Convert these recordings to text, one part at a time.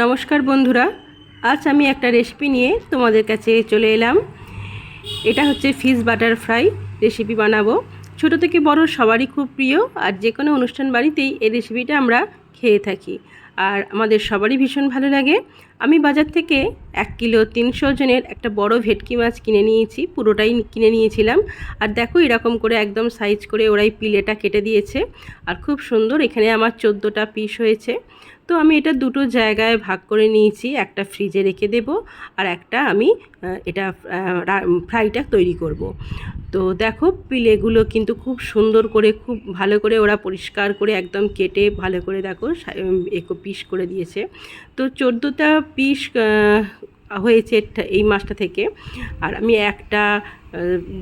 নমস্কার বন্ধুরা, আজ আমি একটা রেসিপি নিয়ে তোমাদের কাছে চলে এলাম। এটা হচ্ছে ফিশ বাটার ফ্রাই রেসিপি বানাবো। ছোট থেকে বড় সবারই খুব প্রিয় আর যে কোনো অনুষ্ঠান বাড়িতেই এই রেসিপিটা আমরা খেয়ে থাকি। আর আমাদের সবারই ভীষণ ভালো লাগে। আমি বাজার থেকে এক কিলো তিনশো জনের একটা বড় ভেটকি মাছ কিনে নিয়েছি, পুরোটাই কিনে নিয়েছিলাম। আর দেখো এরকম করে একদম সাইজ করে ওরাই পিলেটা কেটে দিয়েছে। আর খুব সুন্দর এখানে আমার চোদ্দোটা পিস হয়েছে। তো আমি এটা দুটো জায়গায় ভাগ করে নিয়েছি, একটা ফ্রিজে রেখে দেব আর একটা আমি এটা ফ্রাইটা তৈরি করব। তো দেখো পিলেগুলো কিন্তু খুব সুন্দর করে, খুব ভালো করে ওরা পরিষ্কার করে একদম কেটে ভালো করে দেখো একো পিস করে দিয়েছে তো চোদ্দোটা পিস হয়েছে এই মাসটা থেকে আর আমি একটা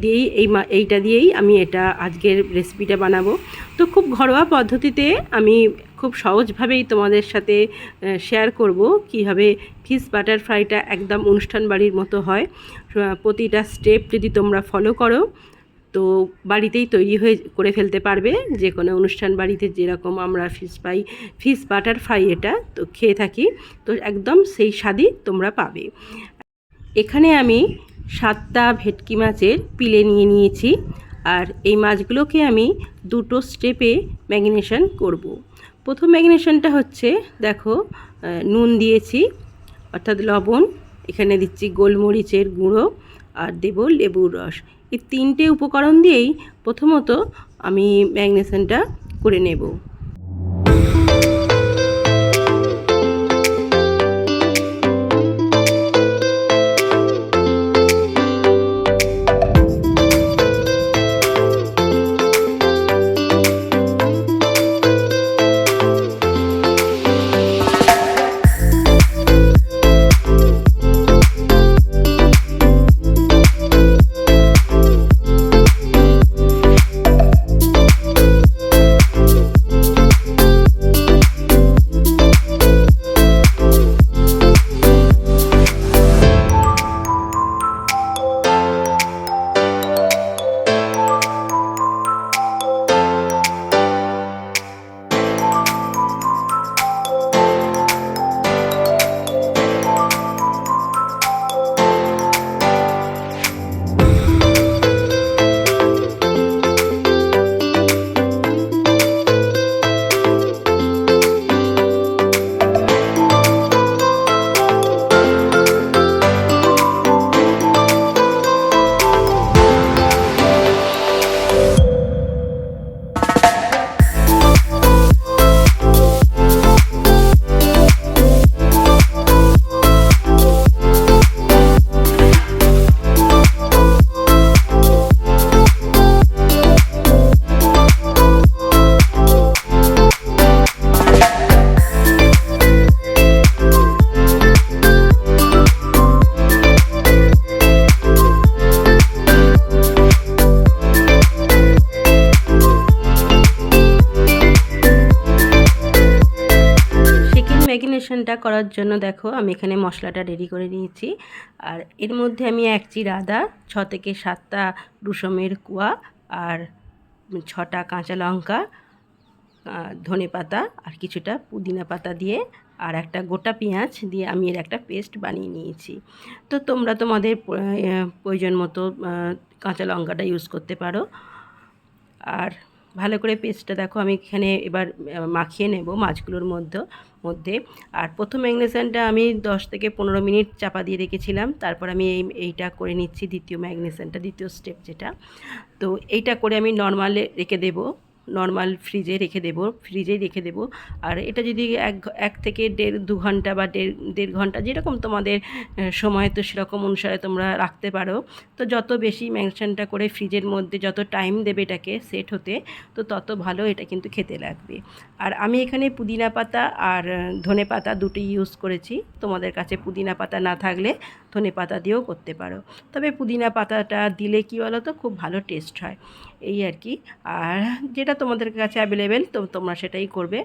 দিয়েই এই এইটা দিয়েই আমি এটা আজকের রেসিপিটা বানাবো তো খুব ঘরোয়া পদ্ধতিতে আমি খুব সহজভাবেই তোমাদের সাথে শেয়ার করব কীভাবে ফিশ বাটার ফ্রাইটা একদম অনুষ্ঠান বাড়ির মতো হয়। প্রতিটা স্টেপ যদি তোমরা ফলো করো, তো বাড়িতেই তৈরি হয়ে করে ফেলতে পারবে। যে কোনো অনুষ্ঠান বাড়িতে যেরকম আমরা fish fry fish butter fry এটা তো খেয়ে থাকি, তো একদম সেই স্বাদই তোমরা পাবে। এখানে আমি সাতটা ভেটকি মাছের পিলে নিয়ে নিয়েছি, আর এই মাছগুলোকে আমি দুটো স্টেপে ম্যাগনেশন করব। প্রথম ম্যাগনেশনটা হচ্ছে, দেখো নুন দিয়েছি, অর্থাৎ লবণ, এখানে দিচ্ছি গোলমরিচের গুঁড়ো আর দেব লেবুর রস। এই তিনটে উপকরণ দিয়েই প্রথমত আমি ম্যাগনেশনটা করে নেব। করার জন্য দেখো আমি এখানে মশলাটা রেডি করে নিয়েছি। আর এর মধ্যে আমি এক চির আদা, ছ থেকে সাতটা রুসমের কুয়া আর ছটা কাঁচা লঙ্কা ধনে পাতা আর কিছুটা পুদিনা পাতা দিয়ে আর একটা গোটা পেঁয়াজ দিয়ে আমি এর একটা পেস্ট বানিয়ে নিয়েছি। তো তোমরা তোমাদের প্রয়োজন মতো কাঁচা লঙ্কাটা ইউজ করতে পারো। আর ভালো করে পেস্টটা দেখো, আমি এখানে এবার মাখিয়ে নেব মাছগুলোর মধ্যে মধ্যে। আর প্রথম ম্যাগনেশানটা আমি দশ থেকে পনেরো মিনিট চাপা দিয়ে রেখেছিলাম, তারপর আমি এই, এইটা করে নিচ্ছি দ্বিতীয় ম্যাগনেশনটা দ্বিতীয় স্টেপ যেটা। তো এইটা করে আমি নর্মালে রেখে দেবো। নর্মাল ফ্রিজে রেখে দেবো ফ্রিজেই রেখে দেবো। আর এটা যদি এক এক থেকে দেড়, দু ঘণ্টা বা দেড় দেড় ঘণ্টা যেরকম তোমাদের সময় তো সেরকম অনুসারে তোমরা রাখতে পারো। তো যত বেশি ম্যাংশনটা করে ফ্রিজের মধ্যে যত টাইম দেবে এটাকে সেট হতে, তো তত ভালো এটা কিন্তু খেতে লাগবে। আর আমি এখানে পুদিনা পাতা আর ধনে পাতা দুটোই ইউজ করেছি। তোমাদের কাছে পুদিনা পাতা না থাকলে ধনে পাতা দিয়েও করতে পারো। তবে পুদিনা পাতাটা দিলে কী বলো তো খুব ভালো টেস্ট হয়। এই আর কি। আর যেটা তোমাদের কাছে অ্যাভেলেবেল তো তোমরা সেটাই করবে।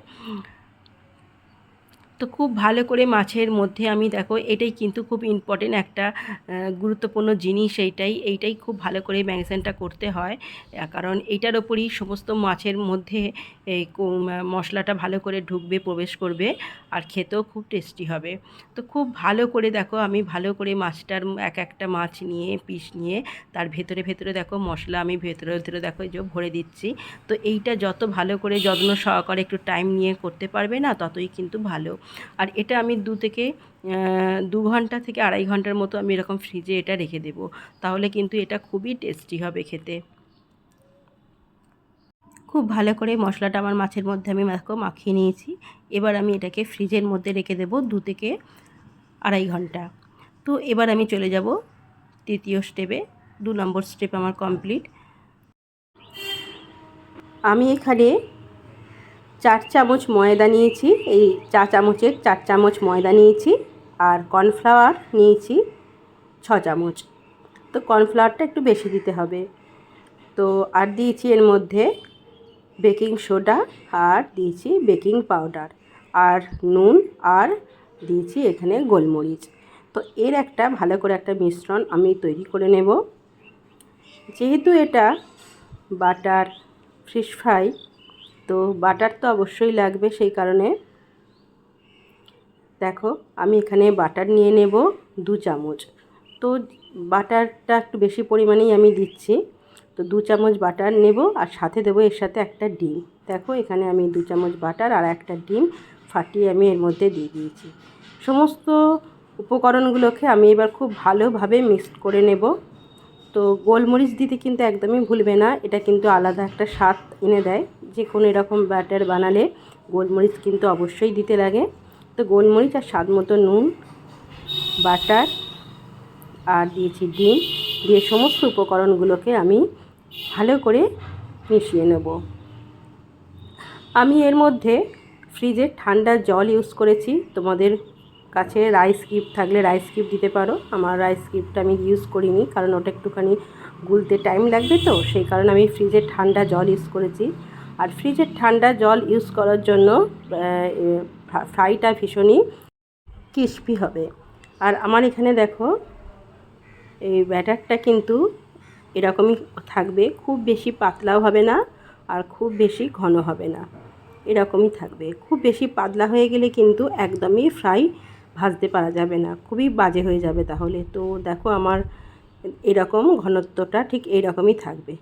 তো খুব ভালো করে মাছের মধ্যে আমি দেখো, এটাই কিন্তু খুব ইম্পর্টেন্ট একটা গুরুত্বপূর্ণ জিনিস এইটাই এইটাই খুব ভালো করে ম্যাগনেশনটা করতে হয়। কারণ এইটার ওপরই সমস্ত মাছের মধ্যে এই মশলাটা ভালো করে ঢুকবে, প্রবেশ করবে, আর খেতেও খুব টেস্টি হবে। তো খুব ভালো করে দেখো, আমি ভালো করে মাছটার এক একটা মাছ নিয়ে পিস নিয়ে, তার ভেতরে ভেতরে দেখো মশলা আমি ভেতরে ভেতরে দেখো যে ভরে দিচ্ছি। তো এইটা যত ভালো করে যত্ন সহকারে একটু টাইম নিয়ে করতে পারবে না, ততই কিন্তু ভালো। আর এটা আমি দু থেকে দু ঘণ্টা থেকে আড়াই ঘণ্টার মতো আমি এরকম ফ্রিজে এটা রেখে দেবো। তাহলে কিন্তু এটা খুবই টেস্টি হবে খেতে। খুব ভালো করে মশলাটা আমার মাছের মধ্যে আমি মাখিয়ে নিয়েছি। এবার আমি এটাকে ফ্রিজের মধ্যে রেখে দেবো দু থেকে আড়াই ঘণ্টা। তো এবার আমি চলে যাব তৃতীয় স্টেপে দু নম্বর স্টেপ আমার কমপ্লিট আমি এখানে চার চামচ ময়দা নিয়েছি, এই চা চামচের চার চামচ ময়দা নিয়েছি আর কর্নফ্লাওয়ার নিয়েছি ছ চামচ। তো কর্নফ্লাওয়ারটা একটু বেশি দিতে হবে। তো আর দিয়েছি এর মধ্যে বেকিং সোডা আর দিয়েছি বেকিং পাউডার আর নুন আর দিয়েছি এখানে গোলমরিচ। তো এর একটা ভালো করে একটা মিশ্রণ আমি তৈরি করে নেব। যেহেতু এটা বাটার, ফিশ ফ্রাই তো বাটার তো অবশ্যই লাগবে সেই কারণে। দেখো, আমি এখানে বাটার নিয়ে নেব দু চামচ। তো বাটারটা একটু বেশি পরিমাণেই আমি দিচ্ছি। তো দু চামচ বাটার নেব আর সাথে দেবো এর সাথে একটা ডিম। দেখো, এখানে আমি দু চামচ বাটার আর একটা ডিম ফাটিয়ে আমি এর মধ্যে দিয়ে দিয়েছি। সমস্ত উপকরণগুলোকে আমি এবার খুব ভালোভাবে মিক্সড করে নেব। তো গোলমরিচ দিতে কিন্তু একদমই ভুলবে না, এটা কিন্তু আলাদা একটা স্বাদ এনে দেয়। যে কোনো এরকম ব্যাটার বানালে গোলমরিচ কিন্তু অবশ্যই দিতে লাগে। তো গোলমরিচ আর স্বাদ মতো নুন, বাটার আর দিয়েছি ডিম দিয়ে সমস্ত উপকরণগুলোকে আমি ভালো করে মিশিয়ে নেব। আমি এর মধ্যে ফ্রিজে ঠান্ডা জল ইউজ করেছি। তোমাদের কাছে রাইস কিউব থাকলে রাইস কিউব দিতে পারো। আমার রাইস কিউবটা আমি ইউজ করিনি কারণ ওটা একটুখানি গুলতে টাইম লাগবে তো, সেই কারণে আমি ফ্রিজে ঠান্ডা জল ইউজ করেছি। আর ফ্রিজের ঠান্ডা জল ইউজ করার জন্য ফ্রাইটা ভীষণই ক্রিস্পি হবে। আর আমার এখানে দেখো, এই ব্যাটারটা কিন্তু এরকমই থাকবে, খুব বেশি পাতলাও হবে না আর খুব বেশি ঘন হবে না। এরকমই থাকবে। খুব বেশি পাতলা হয়ে গেলে কিন্তু একদমই ফ্রাই ভাজতে পারা যাবে না, খুবই বাজে হয়ে যাবে তাহলে। তো দেখো আমার এরকম ঘনত্বটা ঠিক এইরকমই থাকবে।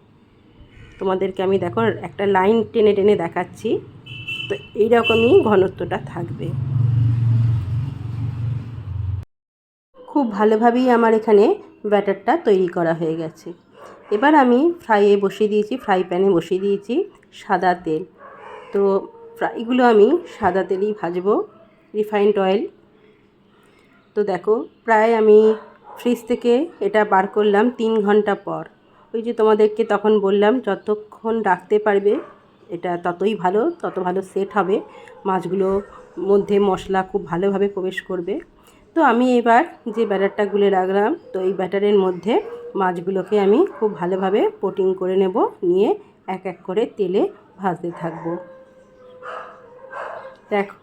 তোমাদেরকে আমি দেখো, একটা লাইন টেনে টেনে দেখাচ্ছি। তো এইরকমই ঘনত্বটা থাকবে। খুব ভালোভাবেই আমার এখানে ব্যাটারটা তৈরি করা হয়ে গেছে। এবার আমি ফ্রাইয়ে বসিয়ে দিয়েছি, ফ্রাই প্যানে বসিয়ে দিয়েছি সাদা তেল। তো ফ্রাইগুলো আমি সাদা তেলেই ভাজবো, রিফাইন্ড অয়েল। তো দেখো, প্রায় আমি ফ্রিজ থেকে এটা বার করলাম তিন ঘণ্টা পর। ওই যে তোমাদেরকে তখন বললাম যতক্ষণ রাখতে পারবে, এটা ততই ভালো, তত ভালো সেট হবে। মাছগুলো মধ্যে মশলা খুব ভালোভাবে প্রবেশ করবে। তো আমি এবার যে ব্যাটারটা গুলে রাখলাম, তো এই ব্যাটারের মধ্যে মাছগুলোকে আমি খুব ভালোভাবে কোটিং করে নেব, নিয়ে এক এক করে তেলে ভাজতে থাকব। দেখো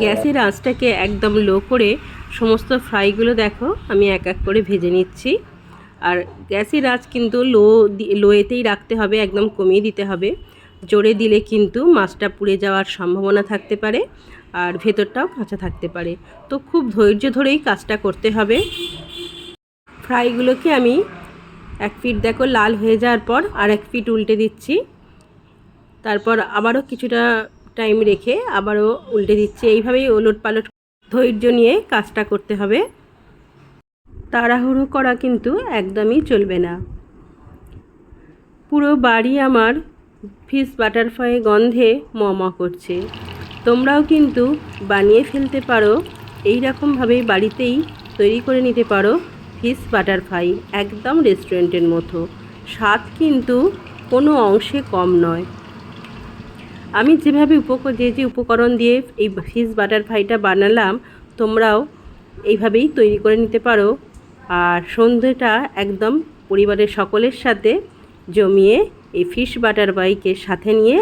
গ্যাসের আঁচটাকে একদম লো করে সমস্ত ফ্রাইগুলো দেখো, আমি এক এক করে ভেজে নিচ্ছি। আর গ্যাসের আঁচ কিন্তু লো লোয়েতেই রাখতে হবে, একদম কমিয়ে দিতে হবে। জোরে দিলে কিন্তু মাছটা পুড়ে যাওয়ার সম্ভাবনা থাকতে পারে আর ভেতরটাও কাঁচা থাকতে পারে। তো খুব ধৈর্য ধরেই কাজটা করতে হবে। ফ্রাইগুলোকে আমি এক ফিট দেখো লাল হয়ে যাওয়ার পর আর এক ফিট উল্টে দিচ্ছি। তারপর আবারও কিছুটা টাইম রেখে আবারও উল্টে দিচ্ছি। এইভাবেই ওলট পালট ধৈর্য নিয়ে কাজটা করতে হবে। তাড়াহুড়ো করা কিন্তু একদমই চলবে না। পুরো বাড়ি আমার ফিশ বাটারফ্লাই গন্ধে ম করছে। তোমরাও কিন্তু বানিয়ে ফেলতে পারো এই রকমভাবেই বাড়িতেই তৈরি করে নিতে পারো ফিশ বাটারফ্লাই একদম রেস্টুরেন্টের মতো। স্বাদ কিন্তু কোনো অংশে কম নয়। আমি যেভাবে উপক যে যে উপকরণ দিয়ে এই ফিশ বাটারফ্লাইটা বানালাম, তোমরাও এইভাবেই তৈরি করে নিতে পারো। আর সন্ধেটা একদম পরিবারের সকলের সাথে জমিয়ে এই ফিশ বাটার বাইকে সাথে নিয়ে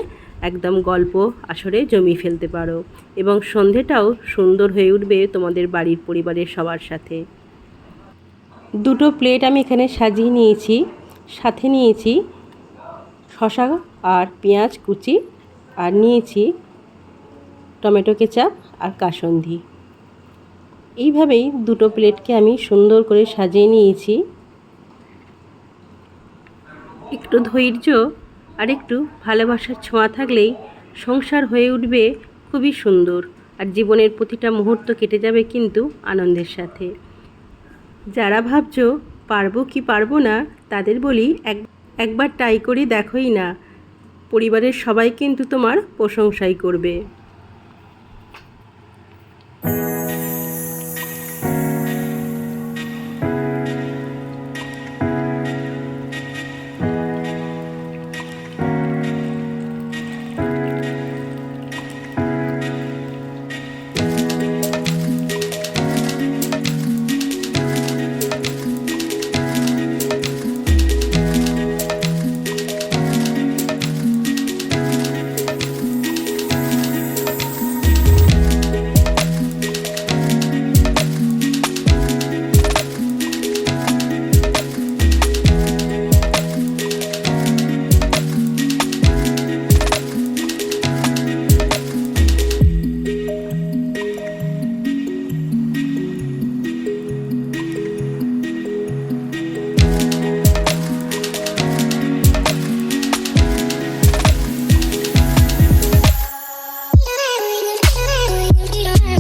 একদম গল্প আসরে জমিয়ে ফেলতে পারো এবং সন্ধেটাও সুন্দর হয়ে উঠবে তোমাদের বাড়ির পরিবারের সবার সাথে। দুটো প্লেট আমি এখানে সাজিয়ে নিয়েছি, সাথে নিয়েছি শশা আর পেঁয়াজ কুচি। আর নিয়েছি টমেটো কেচাপ আর কাসন্দি। এইভাবেই দুটো প্লেটকে আমি সুন্দর করে সাজিয়ে নিয়েছি। একটু ধৈর্য আর একটু ভালোবাসার ছোঁয়া থাকলেই সংসার হয়ে উঠবে খুবই সুন্দর আর জীবনের প্রতিটা মুহূর্ত কেটে যাবে কিন্তু আনন্দের সাথে। যারা ভাবছ, পারব কি পারব না? তাদের বলি, এক, একবার ট্রাই করে, দেখোই না। পরিবারের সবাই কিন্তু তোমার প্রশংসাই করবে।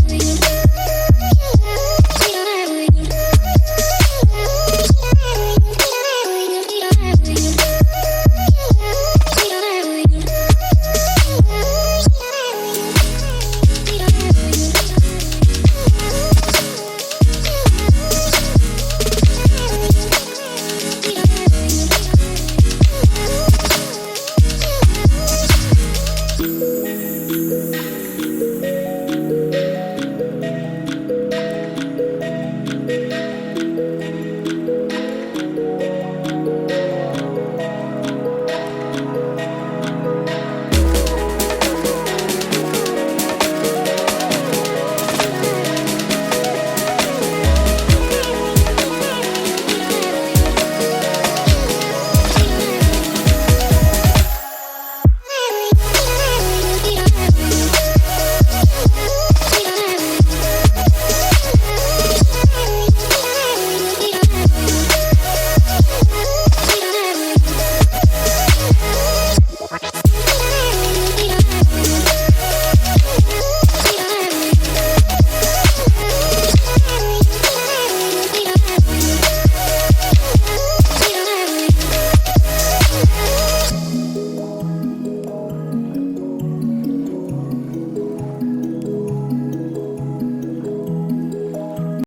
Thank you.